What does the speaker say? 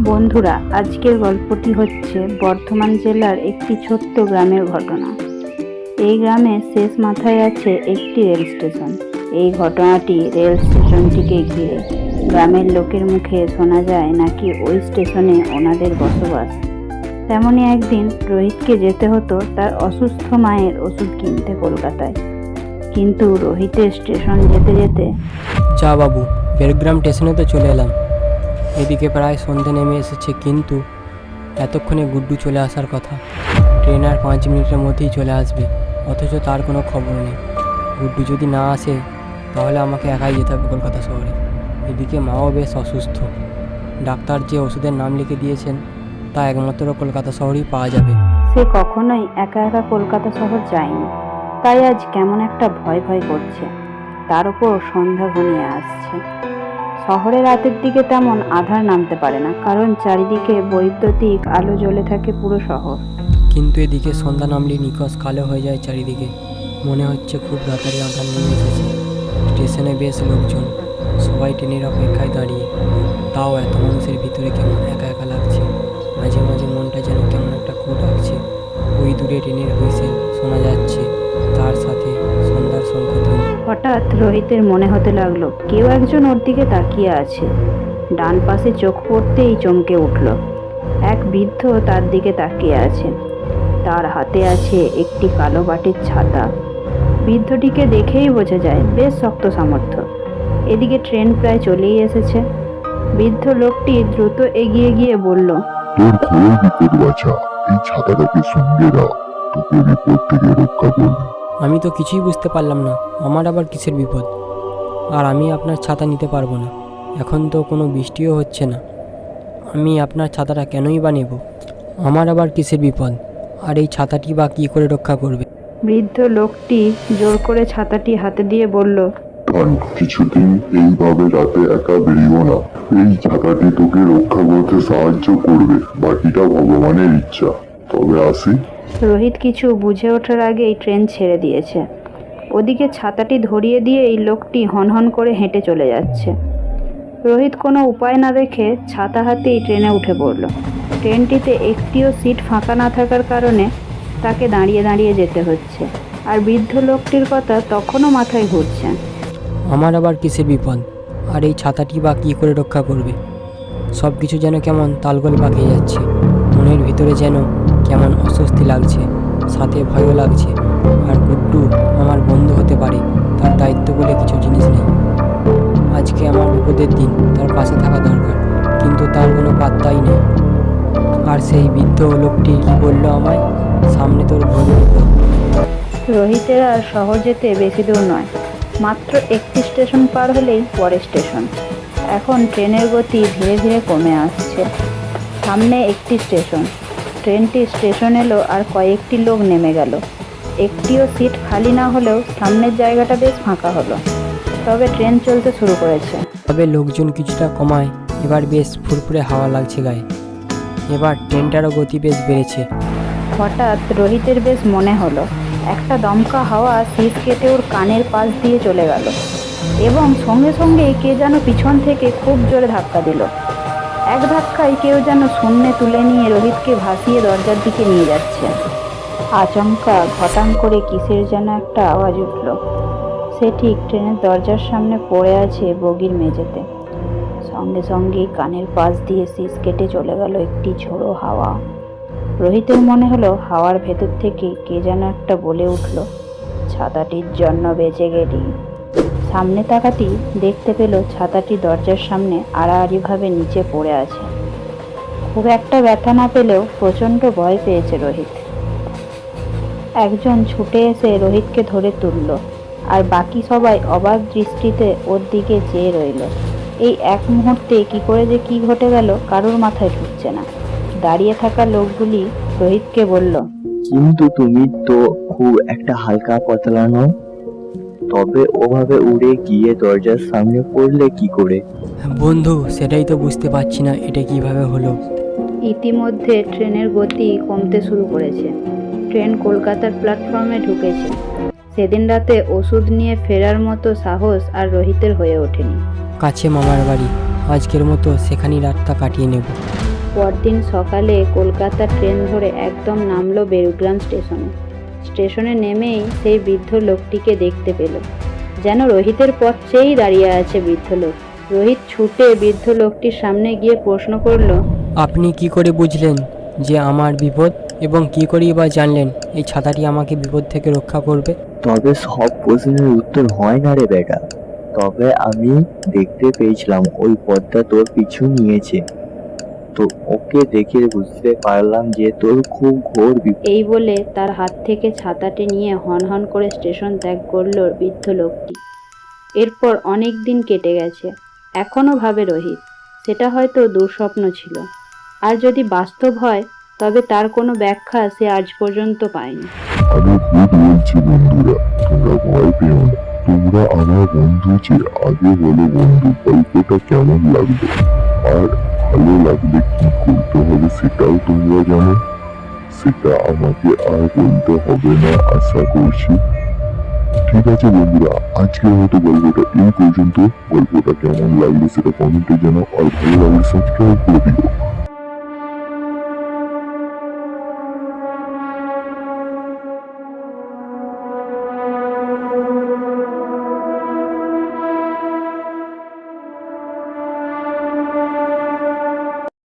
বন্ধুরা, আজকের গল্পটি হচ্ছে বর্ধমান জেলার একটি ছোট্ট গ্রামের ঘটনা। এই গ্রামের শেষ মাথায় আছে একটি রেল স্টেশন। এই ঘটনাটি রেল স্টেশনটিকে ঘিরে। গ্রামের লোকের মুখে শোনা যায় নাকি ওই স্টেশনে ওনাদের বসবাস। তেমনই একদিন রোহিতকে যেতে হতো তার অসুস্থ মায়ের ওষুধ কিনতে কলকাতায়। কিন্তু রোহিতের স্টেশন যেতে যেতে যা বাবু বেরগ্রাম স্টেশনে তো চলে এলাম। এদিকে প্রায় সন্ধে নেমে এসেছে, কিন্তু এতক্ষণে গুড্ডু চলে আসার কথা। ট্রেন আর পাঁচ মিনিটের মধ্যেই চলে আসবে, অথচ তার কোনো খবর নেই। গুড্ডু যদি না আসে, তাহলে আমাকে একাই যেতে হবে কলকাতা শহরে। এদিকে মাও বেশ অসুস্থ। ডাক্তার যে ওষুধের নাম লিখে দিয়েছেন, তা একমাত্র কলকাতা শহরেই পাওয়া যাবে। সে কখনোই একা একা কলকাতা শহর যায়নি। তাই আজ কেমন একটা ভয় ভয় করছে। তার উপর সন্ধ্যা ঘনিয়ে আসছে। শহরে রাতের দিকে তেমন আধার নামতে পারে না, কারণ চারিদিকে বৈদ্যুতিক আলো জ্বলে থাকে পুরো শহর। কিন্তু এদিকে সন্ধ্যা নামলে নিকশ কালো হয়ে যায় চারিদিকে। মনে হচ্ছে খুব রাতারি আধার নেমে এসেছে। স্টেশনে বেশ লোকজন, সবাই ট্রেনের অপেক্ষায় দাঁড়িয়ে। তাও এত মানুষের ভিতরে কেমন একা একা লাগছে? মাঝে মাঝে মনটা যেন কেমন একটা কু ডাকছে ওই দূরে ট্রেনের হুইসেল শোনা যাচ্ছে, তার সাথে হঠাৎ রোহিতের মনে হতে লাগল কেউ একজন ওর দিকে তাকিয়ে আছে। ডান পাশে চোখ পড়তেই চমকে উঠল। এক বৃদ্ধ তার দিকে তাকিয়ে আছে। তার হাতে আছে একটি কালো বাটির ছাতা। বৃদ্ধটিকে দেখেই বোঝা যায় বেশ শক্ত সামর্থ্য। এদিকে ট্রেন প্রায় চলেই এসেছে। বৃদ্ধ লোকটি দ্রুত এগিয়ে গিয়ে বলল তোর ঘোর বিপদ বাছা। এই ছাতাটাকে সঙ্গে রাখ তোকে বিপদ থেকে রক্ষা করবে। আমি তো কিছুই বুঝতে পারলাম না আমার আবার কিসের বিপদ? আর আমি আপনার ছাতা নিতে পারব না এখন তো কোনো বৃষ্টিও হচ্ছে না। আমি আপনার ছাতাটা কেনই বা নেব? আমার আবার কিসের বিপদ? আর এই ছাতাটি বা কী করে রক্ষা করবে? বৃদ্ধ লোকটি জোর করে ছাতাটি হাতে দিয়ে বলল কিছুদিন এইভাবে রাতে একা বেরিও না। এই ছাতাটি তোকে রক্ষা করতে সাহায্য করবে বাকিটা ভগবানের ইচ্ছা। তবে আসি? রোহিত কিছু বুঝে ওঠার আগেই ট্রেন ছেড়ে দিয়েছে। ওদিকে ছাতাটি ধরিয়ে দিয়ে এই লোকটি হনহন করে হেঁটে চলে যাচ্ছে। রোহিত কোনো উপায় না দেখে ছাতা হাতেই ট্রেনে উঠে পড়ল। ট্রেনটিতে একটিও সিট ফাঁকা না থাকার কারণে তাকে দাঁড়িয়ে দাঁড়িয়ে যেতে হচ্ছে। আর বৃদ্ধ লোকটির কথা তখনও মাথায় ঘুরছে। আমার আবার কিসের বিপদ? আর এই ছাতাটি বা কী করে রক্ষা করবে? সব কিছু যেন কেমন তালগোল পাকিয়ে যাচ্ছে। মনের ভিতরে যেন কেমন অস্বস্তি লাগছে, সাথে ভয়ও লাগছে। আর গুড্ডু আমার বন্ধু হতে পারে, তার দায়িত্ব বলে কিছু জিনিস নেই। আজকে আমার বিপদের দিন, তার পাশে থাকা দরকার, কিন্তু তার কোনো পাত্তাই নেই। আর সেই বৃদ্ধ লোকটি কি বলল আমায়? সামনে তোর বিপদ। রোহিতের আর শহর যেতে বেশি দূর নয়। মাত্র একটি স্টেশন পার হলেই পরের স্টেশন। এখন ট্রেনের গতি ধীরে ধীরে কমে আসছে। সামনে একটি স্টেশন। ট্রেনটি স্টেশন এলো আর কয়েকটি লোক নেমে গেল। একটিও সিট খালি না হলেও সামনের জায়গাটা বেশ ফাঁকা হলো। তবে ট্রেন চলতে শুরু করেছে। তবে লোকজন কিছুটা কমায় এবার বেশ ফুরফুরে হাওয়া লাগছে গায়ে। এবার ট্রেনটারও গতি বেশ বেড়েছে। হঠাৎ রোহিতের বেশ মনে হলো একটা দমকা হাওয়া শীত কেটে ওর কানের পাশ দিয়ে চলে গেল। এবং সঙ্গে সঙ্গে কে যেন পিছন থেকে খুব জোরে ধাক্কা দিল। এক ধাক্কায় কেউ যেন শূন্যে তুলে নিয়ে রোহিতকে ভাসিয়ে দরজার দিকে নিয়ে যাচ্ছে। আচমকা ঘটাং করে কিসের যেন একটা আওয়াজ উঠল। সে ঠিক ট্রেনের দরজার সামনে পড়ে আছে বগির মেঝেতে। সঙ্গে সঙ্গে কানের পাশ দিয়ে শীষ কেটে চলে গেল একটি ঝোড়ো হাওয়া। রোহিতের মনে হলো হাওয়ার ভেতর থেকে কে যেন একটা বলে উঠল, ছাতাটির জন্য বেঁচে গেলি। সামনে তাকাতি দেখতে পেল ছাতাটি দরজার সামনে আড়াআড়িভাবে নিচে পড়ে আছে। খুব একটা ব্যথা না পেলেও প্রচণ্ড ভয় পেয়েছে রোহিত। একজন ছুটে এসে রোহিতকে ধরে তুলল আর বাকি সবাই অবাক দৃষ্টিতে ওর দিকে চেয়ে রইল। এই এক মুহূর্তে কি করে যে কি ঘটে গেল কারোর মাথায় ঢুকছে না। দাঁড়িয়ে থাকা লোকগুলি রোহিতকে বলল, কিন্তু তুমি তো খুব একটা হালকা পাতলা তবে ওভাবে উড়ে গিয়ে দরজার সামনে পড়লে কি করে? বন্ধু সেটাই তো বুঝতে পারছি না এটা কীভাবে হলো। ইতিমধ্যে ট্রেনের গতি কমতে শুরু করেছে। ট্রেন কলকাতার প্ল্যাটফর্মে ঢুকেছে। সেদিন রাতে ওষুধ নিয়ে ফেরার মতো সাহস আর রোহিতের হয়ে ওঠেনি। কাছে মামার বাড়ি। আজকের মতো সেখানেই রাতটা কাটিয়ে নেব। পরদিন সকালে কলকাতা ট্রেন ধরে একদম নামলো বেরুগ্রাম স্টেশনে। স্টেশনে নেমেই সেই বৃদ্ধ লোকটিকে দেখতে পেল। যেন রোহিতের পথ চেয়েই দাঁড়িয়ে আছে বৃদ্ধ লোক। রোহিত ছুটে বৃদ্ধ লোকটির সামনে গিয়ে প্রশ্ন করল আপনি কি করে বুঝলেন যে আমার বিপদ এবং কি করেই বা জানলেন এই ছাতাটি আমাকে বিপদ থেকে রক্ষা করবে? তবে সব প্রশ্নের উত্তর হয় না রে বেটা। তবে আমি দেখতে পেয়েছিলাম ওই পথটা তোর পিছু নিয়েছে। তো ওকে দেখে বুঝতে পারলাম যে তোর খুব ঘোর এই বলে তার হাত থেকে ছাতাটি নিয়ে হন হন করে স্টেশন ত্যাগ করল বৃদ্ধ লোকটি। এরপর অনেক দিন কেটে গেছে। এখনও ভাবে রোহিত সেটা হয়তো দুঃস্বপ্ন ছিল। আর যদি বাস্তব হয় তবে তার কোনো ব্যাখ্যা সে আজ পর্যন্ত পায়নি। আমি ভূত বলছি বন্ধুরা? তোমরা ভয় পেও না। তোমরা আমার বন্ধু যে আগে বলো বন্ধু গল্পটা কেমন লাগল। আর ভালো লাগলে কি করতে হবে সেটাও তোমরা জানো। সেটা আমাকে আর বলতে হবে না, আশা করছি। ঠিক আছে বন্ধুরা, আজকের মতো গল্পটা এই পর্যন্ত। গল্পটা কেমন লাগল সেটা কমেন্টে জানাও, আর ভালো লাগলে সাবস্ক্রাইব করে দিও।